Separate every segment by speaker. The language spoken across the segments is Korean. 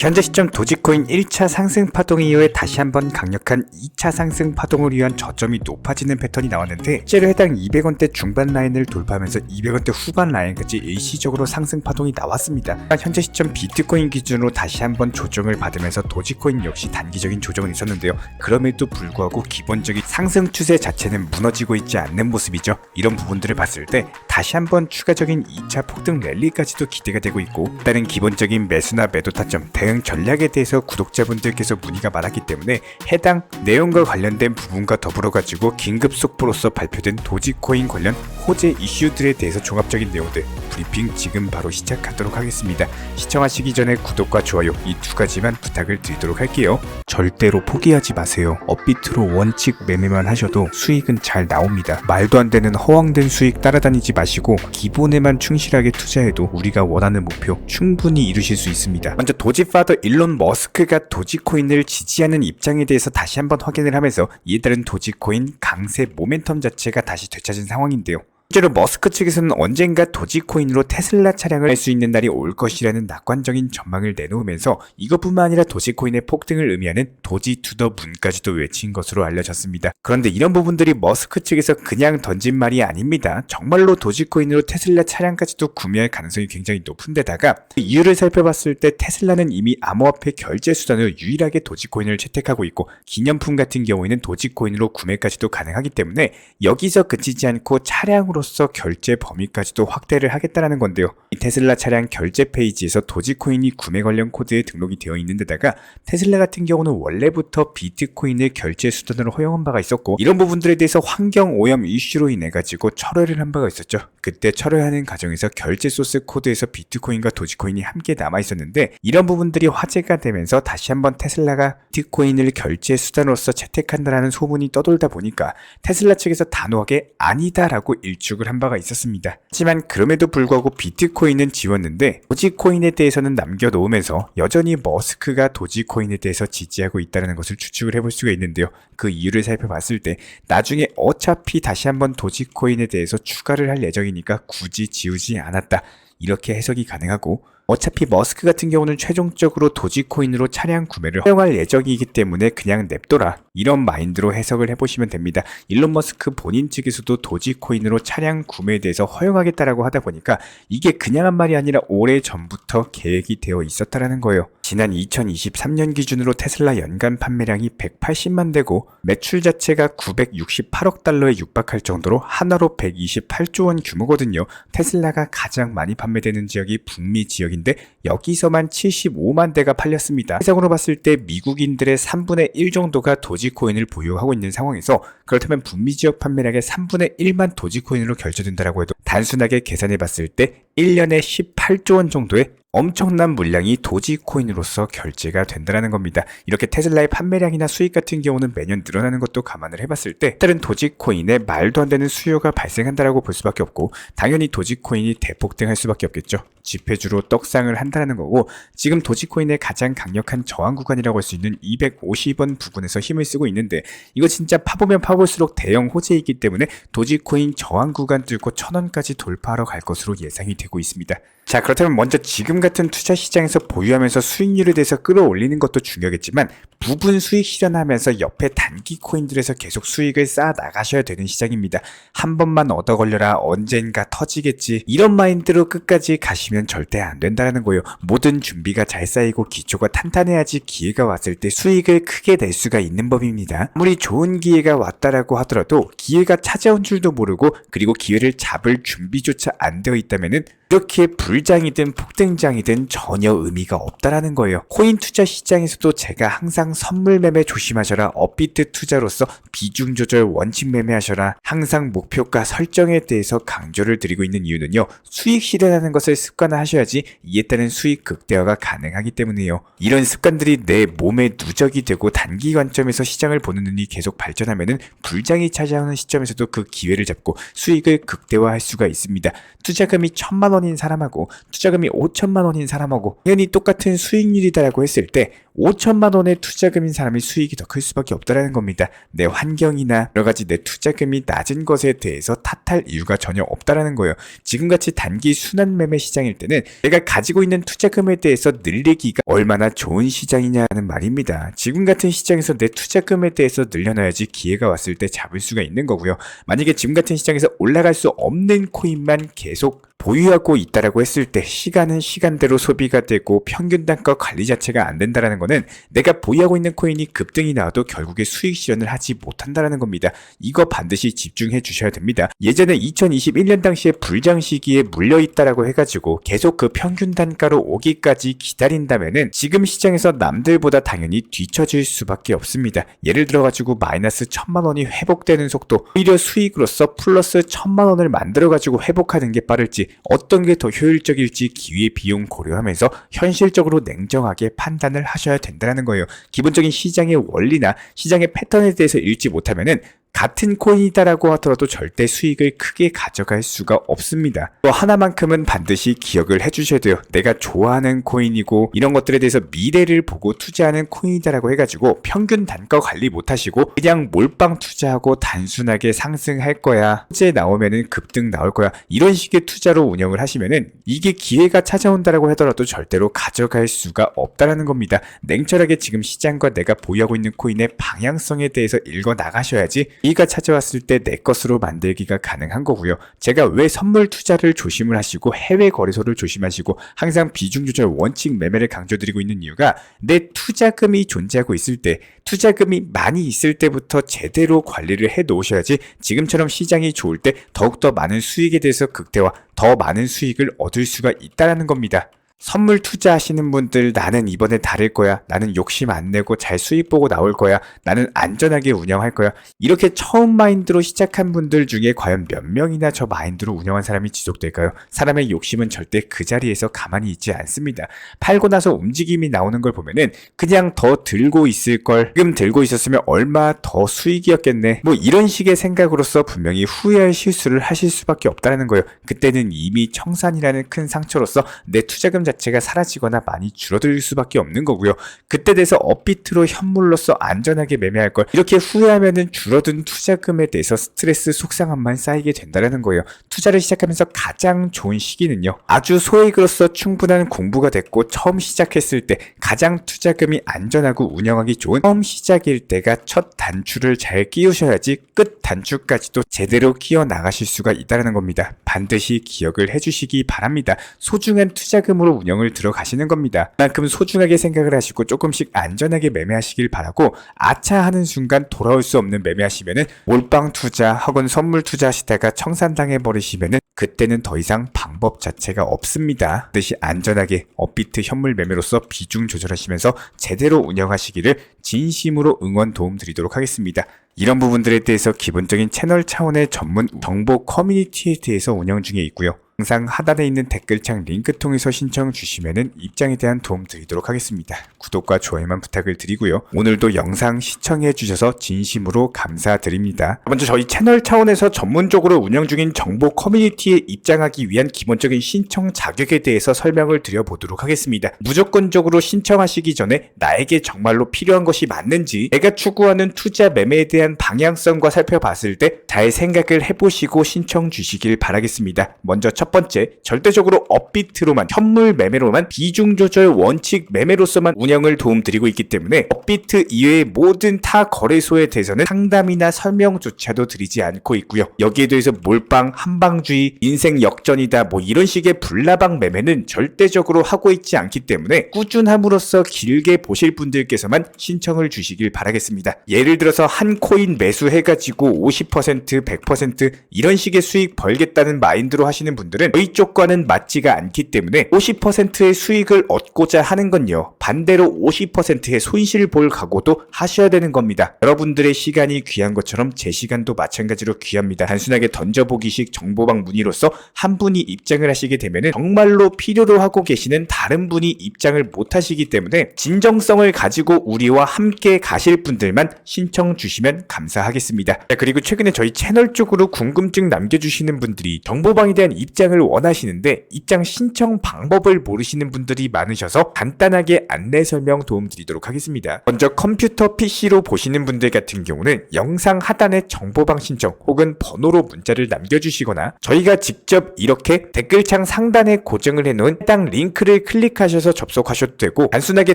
Speaker 1: 현재 시점 도지코인 1차 상승 파동 이후에 다시 한번 강력한 2차 상승 파동을 위한 저점이 높아지는 패턴이 나왔는데 실제로 해당 200원대 중반 라인을 돌파하면서 200원대 후반 라인까지 일시적으로 상승 파동이 나왔습니다. 현재 시점 비트코인 기준으로 다시 한번 조정을 받으면서 도지코인 역시 단기적인 조정은 있었는데요. 그럼에도 불구하고 기본적인 상승 추세 자체는 무너지고 있지 않는 모습이죠. 이런 부분들을 봤을 때 다시 한번 추가적인 2차 폭등 랠리까지도 기대가 되고 있고 다른 기본적인 매수나 매도 타점 대응 전략에 대해서 구독자분들께서 문의가 많았기 때문에 해당 내용과 관련된 부분과 더불어 가지고 긴급 속보로서 발표된 도지코인 관련 호재 이슈들에 대해서 종합적인 내용들 브리핑 지금 바로 시작하도록 하겠습니다. 시청하시기 전에 구독과 좋아요 이 두 가지만 부탁을 드리도록 할게요. 절대로 포기하지 마세요. 업비트로 원칙 매매만 하셔도 수익은 잘 나옵니다. 말도 안 되는 허황된 수익 따라다니지 마시고 기본에만 충실하게 투자해도 우리가 원하는 목표 충분히 이루실 수 있습니다. 먼저 도지파더 일론 머스크가 도지코인을 지지하는 입장에 대해서 다시 한번 확인을 하면서 이에 따른 도지코인 강세 모멘텀 자체가 다시 되찾은 상황인데요. 실제로 머스크 측에서는 언젠가 도지코인으로 테슬라 차량을 할 수 있는 날이 올 것이라는 낙관적인 전망을 내놓으면서 이것뿐만 아니라 도지코인의 폭등을 의미하는 도지 투 더 문까지도 외친 것으로 알려졌습니다. 그런데 이런 부분들이 머스크 측에서 그냥 던진 말이 아닙니다. 정말로 도지코인으로 테슬라 차량까지도 구매할 가능성이 굉장히 높은데다가 이유를 살펴봤을 때 테슬라는 이미 암호화폐 결제 수단으로 유일하게 도지코인을 채택하고 있고 기념품 같은 경우에는 도지코인으로 구매까지도 가능하기 때문에 여기서 그치지 않고 차량으로 으로서 결제 범위까지도 확대를 하겠다라는 건데요. 이 테슬라 차량 결제 페이지에서 도지코인이 구매 관련 코드에 등록이 되어 있는 데다가 테슬라 같은 경우는 원래부터 비트코인을 결제 수단으로 허용한 바가 있었고 이런 부분들에 대해서 환경 오염 이슈로 인해 가지고 철회를 한 바가 있었죠. 그때 철회하는 과정에서 결제 소스 코드에서 비트코인과 도지코인이 함께 남아 있었는데 이런 부분들이 화제가 되면서 다시 한번 테슬라가 비트코인을 결제 수단으로서 채택한다라는 소문이 떠돌다 보니까 테슬라 측에서 단호하게 아니다라고 일축 구축을 한 바가 있었습니다. 하지만 그럼에도 불구하고 비트코인은 지웠는데 도지코인에 대해서는 남겨놓으면서 여전히 머스크가 도지코인에 대해서 지지하고 있다는 것을 추측을 해볼 수가 있는데요. 그 이유를 살펴봤을 때 나중에 어차피 다시 한번 도지코인에 대해서 추가를 할 예정이니까 굳이 지우지 않았다. 이렇게 해석이 가능하고 어차피 머스크 같은 경우는 최종적으로 도지코인으로 차량 구매를 허용할 예정이기 때문에 그냥 냅둬라. 이런 마인드로 해석을 해보시면 됩니다. 일론 머스크 본인 측에서도 도지코인으로 차량 구매에 대해서 허용하겠다라고 하다 보니까 이게 그냥 한 말이 아니라 오래 전부터 계획이 되어 있었다라는 거예요. 지난 2023년 기준으로 테슬라 연간 판매량이 180만 대고 매출 자체가 968억 달러에 육박할 정도로 하나로 128조 원 규모거든요. 테슬라가 가장 많이 판매되는 지역이 북미 지역인 데 여기서만 75만 대가 팔렸습니다. 세상으로 봤을 때 미국인들의 3분의 1 정도가 도지코인을 보유하고 있는 상황에서 그렇다면 북미 지역 판매량의 3분의 1만 도지코인으로 결제된다라고 해도 단순하게 계산해 봤을 때 1년에 18조 원 정도의 엄청난 물량이 도지코인으로서 결제가 된다는 겁니다. 이렇게 테슬라의 판매량이나 수익 같은 경우는 매년 늘어나는 것도 감안을 해봤을 때 다른 도지코인에 말도 안 되는 수요가 발생한다라고 볼 수밖에 없고 당연히 도지코인이 대폭등할 수밖에 없겠죠. 지폐주로 떡상을 한다는 거고 지금 도지코인의 가장 강력한 저항 구간이라고 할 수 있는 250원 부근에서 힘을 쓰고 있는데 이거 진짜 파보면 파볼수록 대형 호재이기 때문에 도지코인 저항 구간 뚫고 천원까지 돌파하러 갈 것으로 예상이 되고 있습니다. 자 그렇다면 먼저 지금 같은 투자 시장에서 보유하면서 수익률에 대해서 끌어올리는 것도 중요하겠지만 부분 수익 실현하면서 옆에 단기 코인들에서 계속 수익을 쌓아 나가셔야 되는 시장입니다. 한 번만 얻어 걸려라 언젠가 터지겠지 이런 마인드로 끝까지 가시면 절대 안 된다는 거예요. 모든 준비가 잘 쌓이고 기초가 탄탄해야지 기회가 왔을 때 수익을 크게 낼 수가 있는 법입니다. 아무리 좋은 기회가 왔다라고 하더라도 기회가 찾아온 줄도 모르고 그리고 기회를 잡을 준비조차 안 되어 있다면은 이렇게 불장이든 폭등장이든 전혀 의미가 없다라는 거예요. 코인 투자 시장에서도 제가 항상 선물 매매 조심하셔라, 업비트 투자로서 비중 조절 원칙 매매하셔라, 항상 목표가 설정에 대해서 강조를 드리고 있는 이유는요. 수익 실현하는 것을 습관화하셔야지 이에 따른 수익 극대화가 가능하기 때문이에요. 이런 습관들이 내 몸에 누적이 되고 단기 관점에서 시장을 보는 눈이 계속 발전하면은 불장이 찾아오는 시점에서도 그 기회를 잡고 수익을 극대화할 수가 있습니다. 투자금이 천만 원 원인 사람하고 투자금이 5천만 원인 사람하고 당연히 똑같은 수익률이다라고 했을 때 5천만 원의 투자금인 사람이 수익이 더 클 수밖에 없다라는 겁니다. 내 환경이나 여러 가지 내 투자금이 낮은 것에 대해서 탓할 이유가 전혀 없다라는 거예요. 지금같이 단기 순환 매매 시장일 때는 내가 가지고 있는 투자금에 대해서 늘리기가 얼마나 좋은 시장이냐는 말입니다. 지금 같은 시장에서 내 투자금에 대해서 늘려놔야지 기회가 왔을 때 잡을 수가 있는 거고요. 만약에 지금 같은 시장에서 올라갈 수 없는 코인만 계속 보유하고 있다라고 했을 때 시간은 시간대로 소비가 되고 평균 단가 관리 자체가 안 된다라는 거는 내가 보유하고 있는 코인이 급등이 나와도 결국에 수익 실현을 하지 못한다라는 겁니다. 이거 반드시 집중해 주셔야 됩니다. 예전에 2021년 당시에 불장 시기에 물려 있다라고 해가지고 계속 그 평균 단가로 오기까지 기다린다면은 지금 시장에서 남들보다 당연히 뒤처질 수밖에 없습니다. 예를 들어가지고 마이너스 천만 원이 회복되는 속도 오히려 수익으로서 플러스 천만 원을 만들어가지고 회복하는 게 빠를지 어떤 게 더 효율적일지 기회 비용 고려하면서 현실적으로 냉정하게 판단을 하셔야 된다는 거예요. 기본적인 시장의 원리나 시장의 패턴에 대해서 읽지 못하면은 같은 코인이다라고 하더라도 절대 수익을 크게 가져갈 수가 없습니다. 또 하나만큼은 반드시 기억을 해주셔야 돼요. 내가 좋아하는 코인이고 이런 것들에 대해서 미래를 보고 투자하는 코인이다라고 해가지고 평균 단가 관리 못하시고 그냥 몰빵 투자하고 단순하게 상승할 거야. 현재 나오면은 급등 나올 거야. 이런 식의 투자로 운영을 하시면은 이게 기회가 찾아온다라고 하더라도 절대로 가져갈 수가 없다라는 겁니다. 냉철하게 지금 시장과 내가 보유하고 있는 코인의 방향성에 대해서 읽어 나가셔야지 이가 찾아왔을 때 내 것으로 만들기가 가능한 거고요. 제가 왜 선물 투자를 조심을 하시고 해외 거래소를 조심하시고 항상 비중 조절 원칙 매매를 강조드리고 있는 이유가 내 투자금이 존재하고 있을 때 투자금이 많이 있을 때부터 제대로 관리를 해 놓으셔야지 지금처럼 시장이 좋을 때 더욱더 많은 수익에 대해서 극대화 더 많은 수익을 얻을 수가 있다라는 겁니다. 선물 투자하시는 분들 나는 이번에 다를 거야. 나는 욕심 안 내고 잘 수익 보고 나올 거야. 나는 안전하게 운영할 거야. 이렇게 처음 마인드로 시작한 분들 중에 과연 몇 명이나 저 마인드로 운영한 사람이 지속될까요? 사람의 욕심은 절대 그 자리에서 가만히 있지 않습니다. 팔고 나서 움직임이 나오는 걸 보면은 그냥 더 들고 있을 걸. 지금 들고 있었으면 얼마 더 수익이었겠네. 뭐 이런 식의 생각으로서 분명히 후회할 실수를 하실 수밖에 없다는 거예요. 그때는 이미 청산이라는 큰 상처로서 내 투자금 자체가 사라지거나 많이 줄어들 수밖에 없는 거고요. 그때 돼서 업비트로 현물로서 안전하게 매매할 걸 이렇게 후회하면은 줄어든 투자금에 대해서 스트레스 속상함만 쌓이게 된다는 거예요. 투자를 시작하면서 가장 좋은 시기는요. 아주 소액으로서 충분한 공부가 됐고 처음 시작했을 때 가장 투자금이 안전하고 운영하기 좋은 처음 시작일 때가 첫 단추를 잘 끼우셔야지 끝 단추까지도 제대로 끼워 나가실 수가 있다는 겁니다. 반드시 기억을 해주시기 바랍니다. 소중한 투자금으로 운영을 들어가시는 겁니다. 그만큼 소중하게 생각을 하시고 조금씩 안전하게 매매하시길 바라고 아차 하는 순간 돌아올 수 없는 매매하시면은 몰빵 투자 혹은 선물 투자하시다가 청산당해 버리시면은 그때는 더 이상 방법 자체가 없습니다. 반드시 안전하게 업비트 현물 매매로서 비중 조절하시면서 제대로 운영하시기를 진심으로 응원 도움 드리도록 하겠습니다. 이런 부분들에 대해서 기본적인 채널 차원의 전문 정보 커뮤니티에 대해서 운영 중에 있고요. 항상 하단에 있는 댓글창 링크 통해서 신청 주시면은 입장에 대한 도움 드리도록 하겠습니다. 구독과 좋아요만 부탁을 드리고요. 오늘도 영상 시청해 주셔서 진심으로 감사드립니다. 먼저 저희 채널 차원에서 전문적으로 운영 중인 정보 커뮤니티에 입장하기 위한 기본적인 신청 자격에 대해서 설명을 드려보도록 하겠습니다. 무조건적으로 신청하시기 전에 나에게 정말로 필요한 것이 맞는지 내가 추구하는 투자 매매에 대한 방향성과 살펴봤을 때 잘 생각을 해보시고 신청 주시길 바라겠습니다. 먼저 첫 번째, 절대적으로 업비트로만 현물 매매로만 비중 조절 원칙 매매로서만 운영을 도움드리고 있기 때문에 업비트 이외의 모든 타 거래소에 대해서는 상담이나 설명조차도 드리지 않고 있고요. 여기에 대해서 몰빵, 한방주의, 인생 역전이다 뭐 이런 식의 불나방 매매는 절대적으로 하고 있지 않기 때문에 꾸준함으로써 길게 보실 분들께서만 신청을 주시길 바라겠습니다. 예를 들어서 한 코인 매수해가지고 50% 100% 이런 식의 수익 벌겠다는 마인드로 하시는 분들은 저희 쪽과는 맞지가 않기 때문에 50%의 수익을 얻고자 하는 건요. 반대로 50%의 손실 볼 각오도 하셔야 되는 겁니다. 여러분들의 시간이 귀한 것처럼 제 시간도 마찬가지로 귀합니다. 단순하게 던져보기식 정보방 문의로서 한 분이 입장을 하시게 되면 정말로 필요로 하고 계시는 다른 분이 입장을 못 하시기 때문에 진정성을 가지고 우리와 함께 가실 분들만 신청 주시면 감사하겠습니다. 자, 그리고 최근에 저희 채널 쪽으로 궁금증 남겨주시는 분들이 정보방에 대한 입장 입장을 원하시는데 입장 신청 방법을 모르시는 분들이 많으셔서 간단하게 안내 설명 도움드리도록 하겠습니다. 먼저 컴퓨터 PC로 보시는 분들 같은 경우는 영상 하단에 정보방 신청 혹은 번호로 문자를 남겨주시거나 저희가 직접 이렇게 댓글창 상단에 고정을 해놓은 해당 링크를 클릭하셔서 접속하셔도 되고 단순하게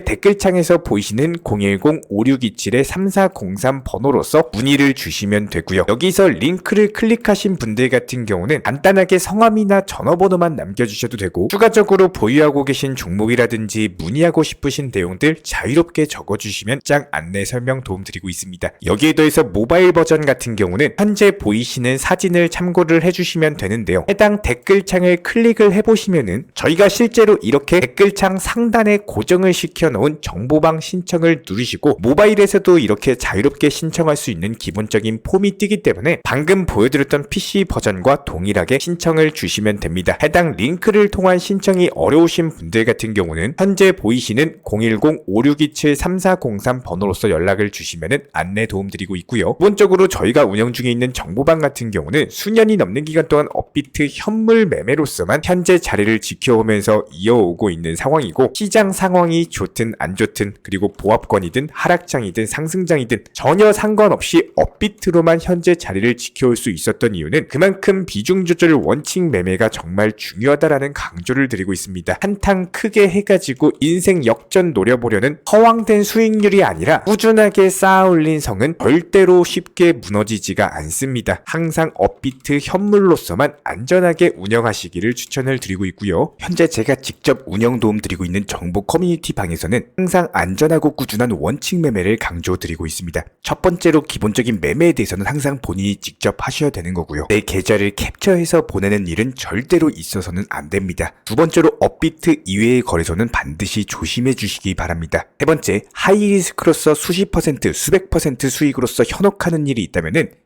Speaker 1: 댓글창에서 보이시는 010-5627-3403 번호로서 문의를 주시면 되고요. 여기서 링크를 클릭하신 분들 같은 경우는 간단하게 성함이나 전화번호만 남겨주셔도 되고 추가적으로 보유하고 계신 종목이라든지 문의하고 싶으신 내용들 자유롭게 적어주시면 짱 안내 설명 도움드리고 있습니다. 여기에 더해서 모바일 버전 같은 경우는 현재 보이시는 사진을 참고를 해주시면 되는데요. 해당 댓글창을 클릭을 해보시면은 저희가 실제로 이렇게 댓글창 상단에 고정을 시켜놓은 정보방 신청을 누르시고 모바일에서도 이렇게 자유롭게 신청할 수 있는 기본적인 폼이 뜨기 때문에 방금 보여드렸던 PC 버전과 동일하게 신청을 주시면 됩니다. 해당 링크를 통한 신청이 어려우신 분들 같은 경우는 현재 보이시는 010-5627-3403 번호로서 연락을 주시면 안내 도움드리고 있고요. 기본적으로 저희가 운영 중에 있는 정보방 같은 경우는 수년이 넘는 기간 동안 업비트 현물 매매로서만 현재 자리를 지켜오면서 이어오고 있는 상황이고 시장 상황이 좋든 안 좋든 그리고 보합권이든 하락장이든 상승장이든 전혀 상관없이 업비트로만 현재 자리를 지켜올 수 있었던 이유는 그만큼 비중 조절 원칙 매매 가 정말 중요하다라는 강조를 드리고 있습니다. 한탕 크게 해가지고 인생 역전 노려보려는 허황된 수익률이 아니라 꾸준하게 쌓아올린 성은 절대로 쉽게 무너지지가 않습니다. 항상 업비트 현물로서만 안전하게 운영하시기를 추천을 드리고 있고요. 현재 제가 직접 운영 도움 드리고 있는 정보 커뮤니티 방에서는 항상 안전하고 꾸준한 원칙 매매를 강조 드리고 있습니다. 첫 번째로 기본적인 매매에 대해서는 항상 본인이 직접 하셔야 되는 거고요. 내 계좌를 캡처해서 보내는 일은 절대로 있어서는 안 됩니다. 두 번째로 업비트 이외의 거래소는 반드시 조심해 주시기 바랍니다. 세 번째, 하이리스크로서 수십 퍼센트, 수백 퍼센트 수익으로서 현혹하는 일이 있다면은